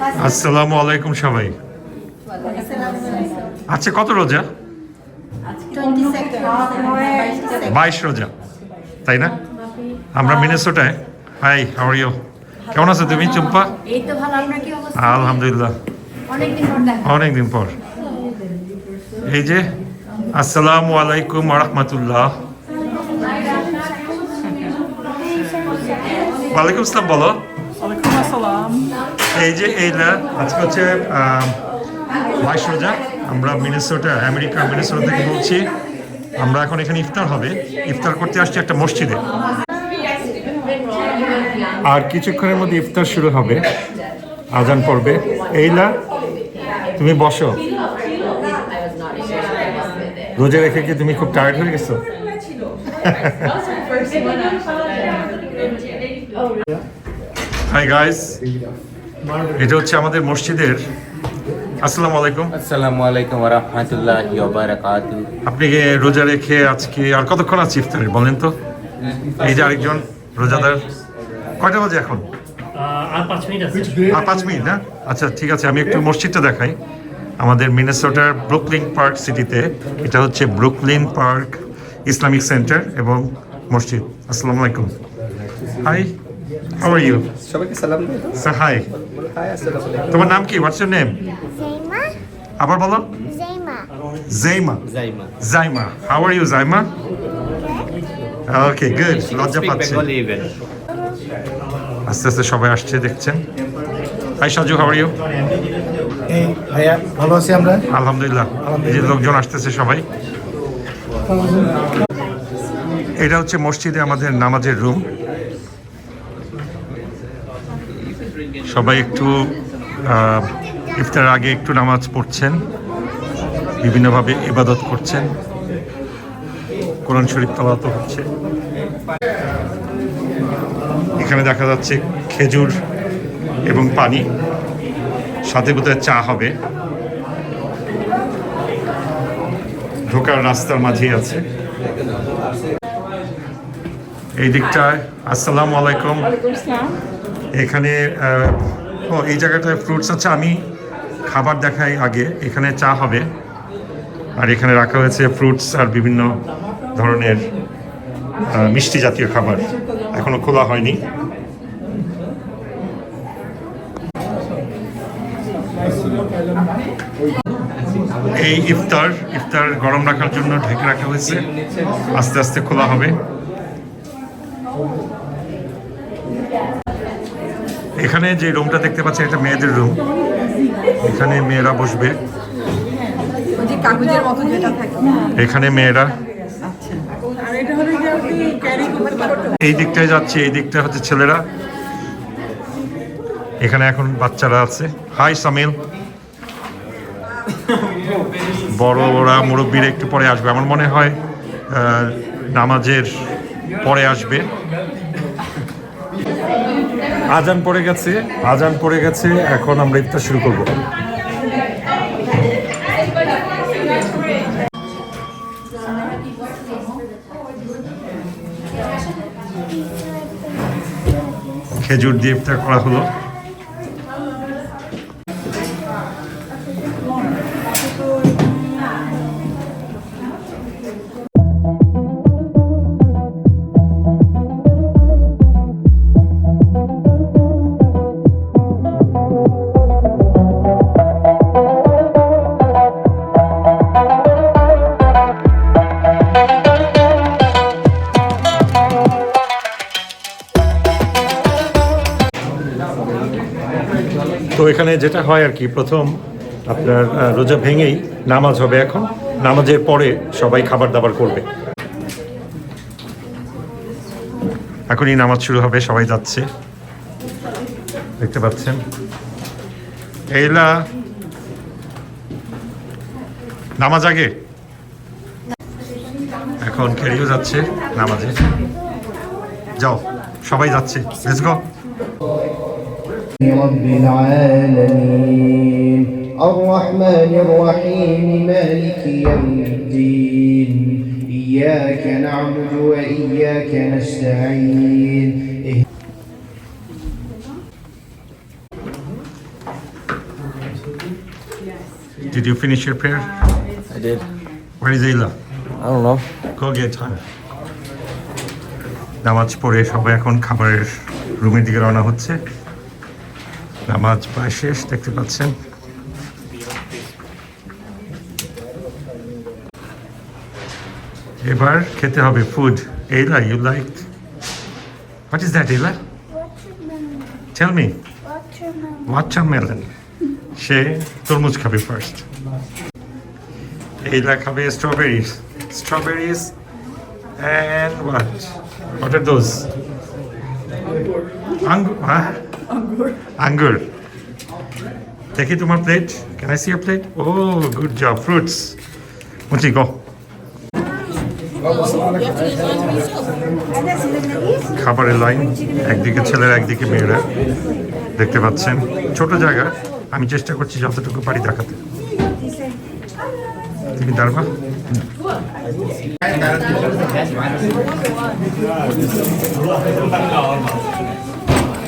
আসসালামু আলাইকুম সবাই। আচ্ছা কত রোজা? বাইশ রোজা, তাই না? আমরা মিনেসোটায়। হাই হাওয়ার ইউ কেমন আছো তুমি, চুম্পা? আলহামদুলিল্লাহ। অনেকদিন পর। এই যে, আসসালামু আলাইকুম রহমতুল্লাহ। ওয়ালাইকুম আসসালাম, বলো। এই যে এইটা আজকে হচ্ছে বাইশ রোজা আমরা মিনেসোটা আমেরিকা মিনেসোটা থেকে বলছি। আমরা এখন এখানে ইফতার হবে। ইফতার করতে আসছি একটা মসজিদে। আর কিছুক্ষণের মধ্যে ইফতার শুরু হবে। আজান পড়বে। এইলা তুমি বসো। রোজে রেখে কি তুমি খুব টায়ার্ড হয়ে গেছো? হাই গাইস এটা হচ্ছে আমাদের মসজিদের আসসালামু আলাইকুম। আসসালামু আলাইকুম রহমতুল্লাহি ওবারাকাতু আপনি কি রোজা রেখে আজকে আর কতক্ষণ আছে ইফতারের বলেন তো? এই যে আরেকজন রোজাদার। কয়টা বাজে এখন? আর পাঁচ মিনিট আছে। আর পাঁচ মিনিট না? আচ্ছা ঠিক আছে আমি একটু মসজিদটা দেখাই। আমাদের মিনেসোটার ব্রুকলিন পার্ক সিটিতে। এটা হচ্ছে ব্রুকলিন পার্ক ইসলামিক সেন্টার এবং মসজিদ। আসসালামু আলাইকুম। হাই হাউ আর ইউ সবাইকে সালাম দিই স্যার হাই তোমার নাম কি? হোয়াটস ইউর নেম আবার বলো। Zaima Zaima how are you Zaima okay good লজ্জা পাচ্ছি আস্তে আস্তে সবাই আসছে দেখছেন। Hi Saju how are you এই ভাইয়া ভালো আছি আমরা? আলহামদুলিল্লাহ। এই যে লোকজন আসতেছে সবাই। এটা হচ্ছে মসজিদে আমাদের নামাজের রুম। সবাই একটু ইফতার আগে একটু নামাজ পড়ছেন, বিভিন্নভাবে ইবাদত করছেন। কোরআন শরীফ তলাত হচ্ছে। এখানে দেখা যাচ্ছে খেজুর এবং পানি। সাথে বোধহয় চা হবে। ঢোকার রাস্তার মাঝেই আছে। এই দিকটায়, আসসালামু আলাইকুম। এখানে ও, এই জায়গাটায় ফ্রুটস আছে, আমি খাবার দেখাই আগে। এখানে চা হবে, আর এখানে রাখা হয়েছে ফ্রুটস আর বিভিন্ন ধরনের মিষ্টি জাতীয় খাবার। এখনও খোলা হয়নি। এই ইফতার ইফতার গরম রাখার জন্য ঢেকে রাখা হয়েছে। আস্তে আস্তে খোলা হবে। এখানে যে রুমটা দেখতে পাচ্ছেন এটা মেয়েদের রুম। এখানে মেয়েরা বসবে। এখানে মেয়েরা। পারবেন এই দিকটায় যাচ্ছে এই দিকটা হচ্ছে ছেলেরা। এখানে এখন বাচ্চারা আছে। হাই সামিল বড়রা মুরব্বীরা একটু পরে আসবে। আমার মনে হয় আহ, নামাজের পরে আসবে। আজান পড়ে গেছে, আজান পড়ে গেছে, এখন আমরা ইফতার শুরু করব। খেজুর দিয়ে ইফতার করা হলো। তো এখানে যেটা হয় আর কি, প্রথম আপনার রোজা ভেঙেই নামাজ হবে এখন। নামাজের পরে সবাই খাবার দাবার করবে। এখনই নামাজ শুরু হবে, সবাই যাচ্ছে। দেখতে পাচ্ছেন? এইলা নামাজ আগে? এখন খেলিও যাচ্ছে নামাজে। যাও, সবাই যাচ্ছে। Let's go رب العالمين الرحمن الرحيم مالك يوم الدين إياك نعبد وإياك نستعين Did you finish your prayer? I did. Where is Ila? I don't know. Go get her. নামাজ পড়ে সবাই এখন খাবারের রুমের দিকে রওনা হচ্ছে নামাজ প্রায় শেষ, দেখতে পাচ্ছেন এবার খেতে হবে food এইলা you like what is that এইলা tell me watermelon সে তরমুজ খাবে ফার্স্ট এইলা খাবে strawberries strawberries And what? What are those? Angur. Huh? Angur. দেখি তোমার plate can I see a plate oh good job fruits মুচি গো খাবারের লাইন একদিকে ছেলেরা, একদিকে মেয়েরা। দেখতে পাচ্ছেন? ছোট জায়গা। আমি চেষ্টা করছি যতটুকু পারি দেখাতে। তুমি দাঁড়বা?